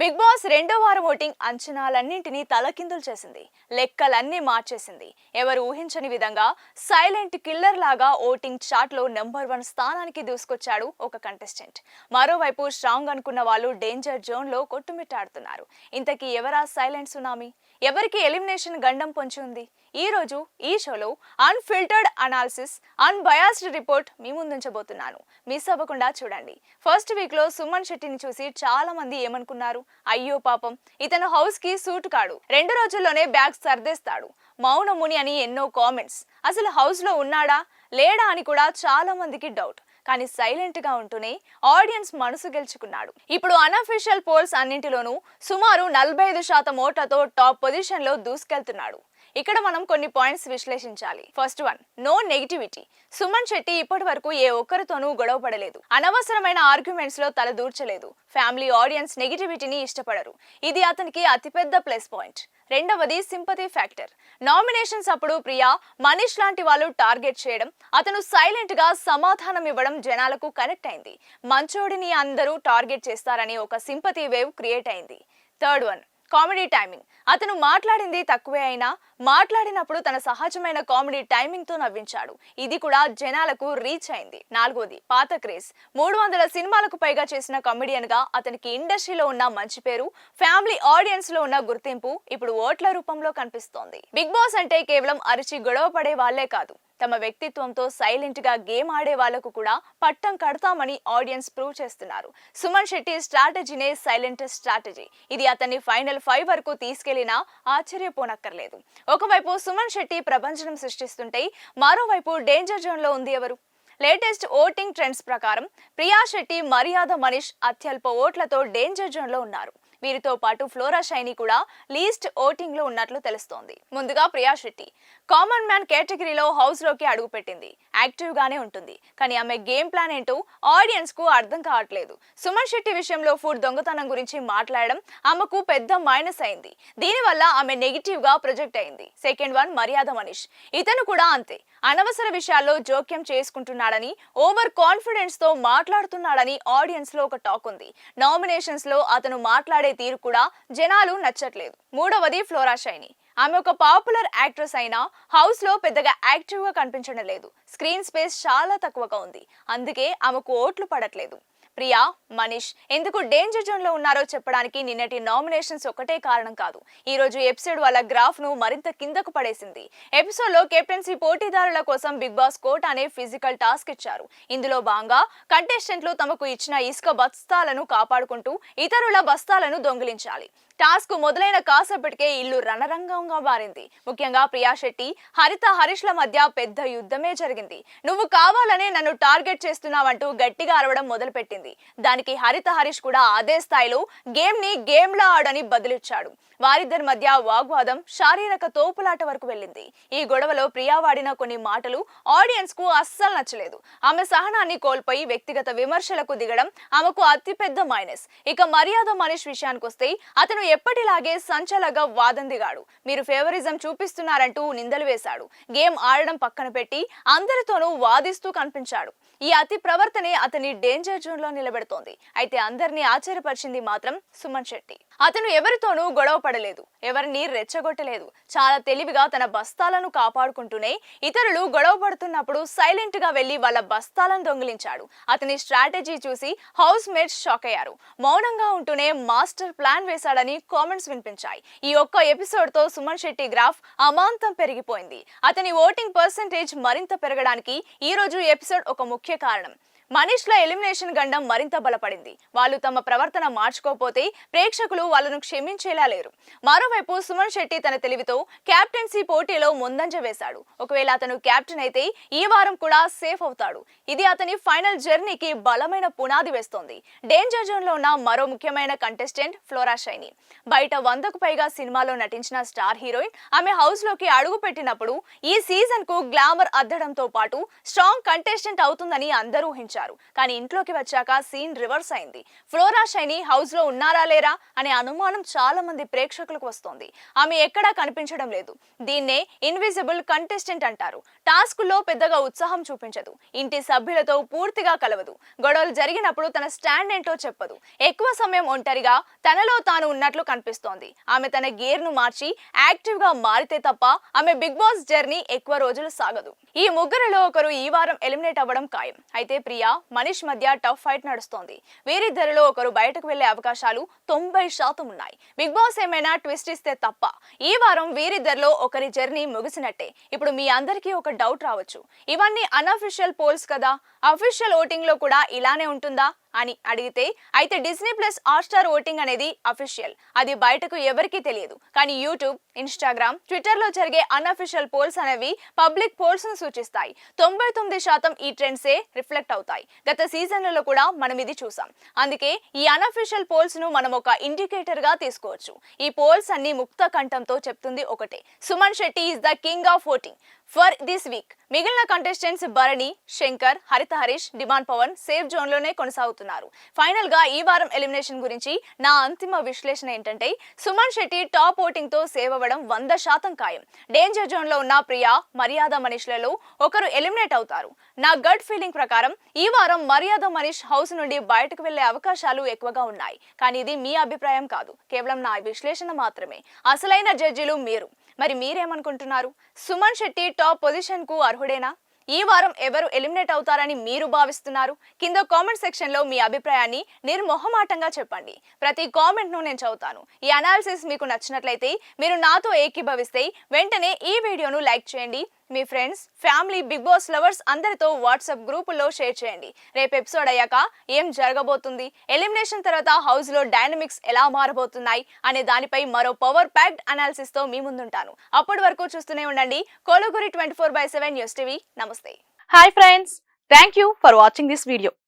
Big boss రెండో వారం voting అంచనాలన్నింటినీ తలకిందులు చేసింది. లెక్కలన్నీ మార్చేసింది. ఎవరు ఊహించని విధంగా సైలెంట్ కిల్లర్ లాగా ఓటింగ్ చాట్లో నెంబర్ వన్ స్థానానికి దూసుకొచ్చాడు ఒక కంటెస్టెంట్. మరోవైపు స్ట్రాంగ్ అనుకున్న వాళ్ళు డేంజర్ జోన్లో కొట్టుమిట్టాడుతున్నారు. ఇంతకీ ఎవరా సైలెంట్ సునామీ? ఎవరికి ఎలిమినేషన్ గండం పొంచి ఉంది? ఈ ఈ షోలో అన్ఫిల్టర్డ్ అనాలిసిస్ అన్బయాస్డ్ రిపోర్ట్ మీ ముందుంచబోతున్నాను. మిస్ అవ్వకుండా చూడండి. ఫస్ట్ వీక్లో సుమన్ శెట్టిని చూసి చాలామంది ఏమనుకున్నారు? అయ్యో పాపం ఇతను హౌస్కి సూట్ కాడు. రెండు రోజుల్లోనే బ్యాగ్ సర్దేస్తాడు. మౌనముని అని ఎన్నో కామెంట్స్ అసలు హౌస్లో ఉన్నాడా? లేడా అని కూడా చాలా మందికి డౌట్ కానీ సైలెంట్గా ఉంటూనే ఆడియన్స్ మనసు గెలుచుకున్నాడు. ఇప్పుడు అనఫిషియల్ పోల్స్ అన్నింటిలోనూ సుమారు నలభై ఐదు శాతం ఓట్లతో టాప్ పొజిషన్లో దూసుకెళ్తున్నాడు. ఇక్కడ మనం కొన్ని పాయింట్స్ విశ్లేషించాలి. First one no negativity. Suman Shetty ఇప్పటి వరకు ఏ ఒక్కరితోనూ గొడవ పడలేదు. అనవసరమైన ఆర్గ్యుమెంట్స్లో తల దూర్చలేదు. ఫ్యామిలీ ఆడియన్స్ నెగిటివిటీని ఇష్టపడరు. ఇది అతనికి అతిపెద్ద ప్లస్ పాయింట్. రెండవది సింపతి ఫ్యాక్టర్. నామినేషన్స్ అప్పుడు ప్రియా మనీష్ లాంటి వాళ్ళు టార్గెట్ చేయడం అతను సైలెంట్గా సమాధానం ఇవ్వడం జనాలకు కనెక్ట్ అయింది. మంచోడిని అందరూ టార్గెట్ చేస్తారని ఒక సింపతి వేవ్ క్రియేట్ అయింది. Third one comedy timing. అతను మాట్లాడింది తక్కువే అయినా మాట్లాడినప్పుడు తన సహజమైన కామెడీ టైమింగ్తో నవ్వించాడు. ఇది కూడా జనాలకు రీచ్ అయింది. నాలుగోది పాత క్రేజ్. మూడు వందల సినిమాలకు పైగా చేసిన కామెడియన్గా అతనికి ఇండస్ట్రీలో ఉన్న మంచి పేరు ఫ్యామిలీ ఆడియన్స్లో ఉన్న గుర్తింపు ఇప్పుడు ఓట్ల రూపంలో కనిపిస్తోంది. బిగ్ బాస్ అంటే కేవలం అరిచి గొడవ పడే వాళ్ళే కాదు. తమ వ్యక్తిత్వంతో సైలెంట్గా గేమ్ ఆడే వాళ్ళకు కూడా పట్టం కడతామని ఆడియన్స్ ప్రూవ్ చేస్తున్నారు. సుమన్ శెట్టి స్ట్రాటజీనే సైలెంట్ స్ట్రాటజీ. ఇది అతన్ని ఫైనల్ ఫైవ్ వరకు తీసుకెళ్ళినా ఆశ్చర్యపోనక్కర్లేదు. ఒకవైపు సుమన్ శెట్టి ప్రపంచనం సృష్టిస్తుంటే మరోవైపు డేంజర్ జోన్లో ఉంది ఎవరు? లేటెస్ట్ ఓటింగ్ ట్రెండ్స్ ప్రకారం ప్రియా శెట్టి మర్యాద మనీష్ అత్యల్ప ఓట్లతో డేంజర్ జోన్లో ఉన్నారు. వీరితో పాటు ఫ్లోరా షైని కూడా లీస్ట్ ఓటింగ్లో ఉన్నట్లు తెలుస్తోంది. ముందుగా ప్రియా శెట్టి కామన్ మ్యాన్ కేటగిరీలో హౌస్లోకి అడుగుపెట్టింది. యాక్టివ్ గానే ఉంటుంది. కానీ ఆమె గేమ్ ప్లాన్ ఏంటో ఆడియన్స్కు అర్థం కావట్లేదు. సుమన్ శెట్టి విషయంలో ఫుడ్ దొంగతనం గురించి మాట్లాడడం ఆమెకు పెద్ద మైనస్ అయింది. దీనివల్ల ఆమె నెగిటివ్గా ప్రొజెక్ట్ అయింది. సెకండ్ వన్ మర్యాద మనీష్. ఇతను కూడా అంతే. అనవసర విషయాల్లో జోక్యం చేసుకుంటున్నాడని ఓవర్ కాన్ఫిడెన్స్తో మాట్లాడుతున్నాడని ఆడియన్స్లో ఒక టాక్ ఉంది. నామినేషన్స్లో అతను మాట్లాడే తీరు కూడా జనాలు నచ్చట్లేదు. మూడవది ఫ్లోరా షైని. ఆమె ఒక పాపులర్ యాక్ట్రెస్ అయినా హౌస్లో పెద్దగా యాక్టివ్గా కనిపించడం లేదు. స్క్రీన్ స్పేస్ చాలా తక్కువగా ఉంది. అందుకే ఆమెకు ఓట్లు పడట్లేదు. ప్రియా మనీష్ ఎందుకు డేంజర్ జోన్లో ఉన్నారో చెప్పడానికి నిన్నటి నామినేషన్స్ ఒకటే కారణం కాదు. ఈ రోజు ఎపిసోడ్ వాళ్ళ గ్రాఫ్ను మరింత కిందకు పడేసింది. ఎపిసోడ్లో కెప్టెన్సీ పోటీదారుల కోసం బిగ్ బాస్ కోట్ అనే ఫిజికల్ టాస్క్ ఇచ్చారు. ఇందులో భాగంగా కంటెస్టెంట్లు తమకు ఇచ్చిన ఇసుక బస్తాలను కాపాడుకుంటూ ఇతరుల బస్తాలను దొంగిలించాలి. టాస్క్ మొదలైన కాసేపటికే ఇల్లు రణరంగంగా మారింది. ముఖ్యంగా ప్రియా శెట్టి హరిత హరీష్ల మధ్య పెద్ద యుద్ధమే జరిగింది. నువ్వు కావాలనే నన్ను టార్గెట్ చేస్తున్నావంటూ గట్టిగా అరవడం మొదలుపెట్టింది. దానికి హరిత హరీష్ కూడా అదే స్థాయిలో గేమ్ని గేమ్ లా ఆడని బదులిచ్చాడు. వారిద్దరి మధ్య వాగ్వాదం శారీరక తోపులాట వరకు వెళ్ళింది. ఈ గొడవలో ప్రియా వాడిన కొన్ని మాటలు ఆడియన్స్కు అస్సలు నచ్చలేదు. ఆమె సహనాన్ని కోల్పోయి వ్యక్తిగత విమర్శలకు దిగడం ఆమెకు అతిపెద్ద మైనస్. ఇక మర్యాద మనీష్ విషయానికి వస్తే అతను ఎప్పటిలాగే సంచలగా వాదం దిగాడు. మీరు ఫేవరిజం చూపిస్తున్నారంటూ నిందలు వేశాడు. గేమ్ ఆడడం పక్కన పెట్టి అందరితోనూ వాదిస్తూ కనిపించాడు. ఈ అతి ప్రవర్తనే అతని డేంజర్ జోన్లో నిలబెడుతోంది. అయితే అందరినీ ఆశ్చర్యపరిచింది మాత్రం సుమన్ శెట్టి. అతను ఎవరితోనూ గొడవ పడలేదు. ఎవరిని రెచ్చగొట్టలేదు. చాలా తెలివిగా తన బస్తాలను కాపాడుకుంటూనే ఇతరులు గొడవ పడుతున్నప్పుడు సైలెంట్గా వెళ్ళి వాళ్ళ బస్తాలను దొంగిలించాడు. అతని స్ట్రాటజీ చూసి హౌస్ మేట్స్ షాక్ అయ్యారు. మౌనంగా ఉంటూనే మాస్టర్ ప్లాన్ వేశాడని కామెంట్స్ వినిపించాయి. ఈ ఒక్క ఎపిసోడ్తో సుమన్ శెట్టి గ్రాఫ్ అమాంతం పెరిగిపోయింది. అతని ఓటింగ్ పర్సంటేజ్ మరింత పెరగడానికి ఈ రోజు ఎపిసోడ్ ఒక ముఖ్య కారణం. మనీష్ల ఎలిమినేషన్ గండం మరింత బలపడింది. వాళ్ళు తమ ప్రవర్తన మార్చుకోకపోతే ప్రేక్షకులు వాళ్ళను క్షమించేలా లేరు. మరోవైపు సుమన్ శెట్టి తన తెలివితో క్యాప్టెన్సీ పోటీలో ముందంజ వేశాడు. ఒకవేళ అతను క్యాప్టెన్ అయితే ఈ వారం కూడా సేఫ్ అవుతాడు. ఇది అతని ఫైనల్ జర్నీకి బలమైన పునాది వేస్తోంది. డేంజర్ జోన్లో ఉన్న మరో ముఖ్యమైన కంటెస్టెంట్ ఫ్లోరా షైని. బయట వందకు పైగా సినిమాలో నటించిన స్టార్ హీరోయిన్ ఆమె హౌస్లోకి అడుగు పెట్టినప్పుడు ఈ సీజన్కు గ్లామర్ అద్దడంతో పాటు స్ట్రాంగ్ కంటెస్టెంట్ అవుతుందని అందరూ ఊహించారు. వచ్చారు కానీ ఇంట్లోకి వచ్చాక సీన్ రివర్స్ అయింది. ఫ్లోరా షైని హౌస్లో ఉన్నారా లేరా అనే అనుమానం చాలా మంది ప్రేక్షకులకు వస్తోంది. ఆమె ఎక్కడా కనిపించడం లేదు. దీన్నే ఇన్విజిబుల్ కంటెస్టెంట్ అంటారు. టాస్క్లో పెద్దగా ఉత్సాహం చూపించదు. ఇంటి సభ్యులతో పూర్తిగా కలవదు. గొడవలు జరిగినప్పుడు తన స్టాండ్ ఏంటో చెప్పదు. ఎక్కువ సమయం ఒంటరిగా తనలో తాను ఉన్నట్లు కనిపిస్తోంది. ఆమె తన గేర్ను మార్చి యాక్టివ్గా మారితే తప్ప ఆమె బిగ్ బాస్ జర్నీ ఎక్కువ రోజులు సాగదు. ఈ ముగ్గురులో ఒకరు ఈ వారం ఎలిమినేట్ అవ్వడం ఖాయం. అయితే ప్రియా మనీష్ మధ్య టఫ్ ఫైట్ నడుస్తోంది. వీరిద్దరిలో ఒకరు బయటకు వెళ్ళే అవకాశాలు తొంభై శాతం ఉన్నాయి. బిగ్ బాస్ ఏమైనా ట్విస్ట్ ఇస్తే తప్ప ఈ వారం వీరిద్దరిలో ఒకరి జర్నీ ముగిసినట్టే. ఇప్పుడు మీ అందరికీ ఒక డౌట్ రావచ్చు. ఇవన్నీ అన్అఫిషియల్ పోల్స్ కదా. అఫీషియల్ ఓటింగ్లో కూడా ఇలానే ఉంటుందా? అని అడిగితే అయితే డిస్నీ ప్లస్ హాట్స్టార్ ఓటింగ్ అనేది అఫీషియల్. అది బయటకు ఎవరికీ తెలియదు. కానీ యూట్యూబ్ ఇన్స్టాగ్రామ్ ట్విట్టర్లో జరిగే అన్అఫీషియల్ పోల్స్ అనేవి పబ్లిక్ పోల్స్ను సూచిస్తాయి. తొంభై తొమ్మిది శాతం ఈ ట్రెండ్సే రిఫ్లెక్ట్ అవుతాయి. గత సీజన్లలో కూడా మనం ఇది చూసాం. అందుకే ఈ అన్అఫీషియల్ పోల్స్ను మనం ఒక ఇండికేటర్గా తీసుకోవచ్చు. ఈ పోల్స్ అన్ని ముక్త కంఠంతో చెప్తుంది ఒకటే. Suman Shetty is the king of voting. For this week మిగిలిన contestants Bharani Shankar Haritha Harish Demon Pavan safe జోన్లోనే కొనసాగుతున్నారు. ఫైనల్గా ఈ వారం ఎలిమినేషన్ గురించి నా అంతిమ విశ్లేషణ ఏంటంటే సుమన్ శెట్టి టాప్ ఓటింగ్తో సేవ్ అవ్వడం వంద శాతం ఖాయం. డేంజర్ జోన్లో ఉన్న ప్రియా మర్యాద మనీష్లలో ఒకరు ఎలిమినేట్ అవుతారు. నా గట్ ఫీలింగ్ ప్రకారం ఈ వారం మర్యాద మనీష్ హౌస్ నుండి బయటకు వెళ్ళే అవకాశాలు ఎక్కువగా ఉన్నాయి. కానీ ఇది మీ అభిప్రాయం కాదు. కేవలం నా విశ్లేషణ మాత్రమే. అసలైన జడ్జిలు మీరు. మరి మీరేమనుకుంటున్నారు? సుమన్ శెట్టి టాప్ పొజిషన్కు అర్హుడేనా? ఈ వారం ఎవరు ఎలిమినేట్ అవుతారని మీరు భావిస్తున్నారు? కింద కామెంట్ సెక్షన్లో మీ అభిప్రాయాన్ని నిర్మొహమాటంగా చెప్పండి. ప్రతి కామెంట్ను నేను చదువుతాను. ఈ అనాలిసిస్ మీకు నచ్చినట్లయితే మీరు నాతో ఏకీభవిస్తే వెంటనే ఈ వీడియోను లైక్ చేయండి. మీ friends family Bigg Boss lovers అందరితో వాట్సాప్ గ్రూపుల్లో షేర్ చేయండి. రేపు ఎపిసోడ్ అయ్యాక ఏం జరగబోతుంది? ఎలిమినేషన్ తర్వాత హౌస్లో డైనమిక్స్ ఎలా మారబోతున్నాయి? అనే దానిపై మరో పవర్ ప్యాక్డ్ అనాలిసిస్తో మీ ముందుంటాను. అప్పటి వరకు చూస్తూనే ఉండండి. కోలుగురి twenty four by seven news TV నమస్తే. Hi friends thank you for watching this video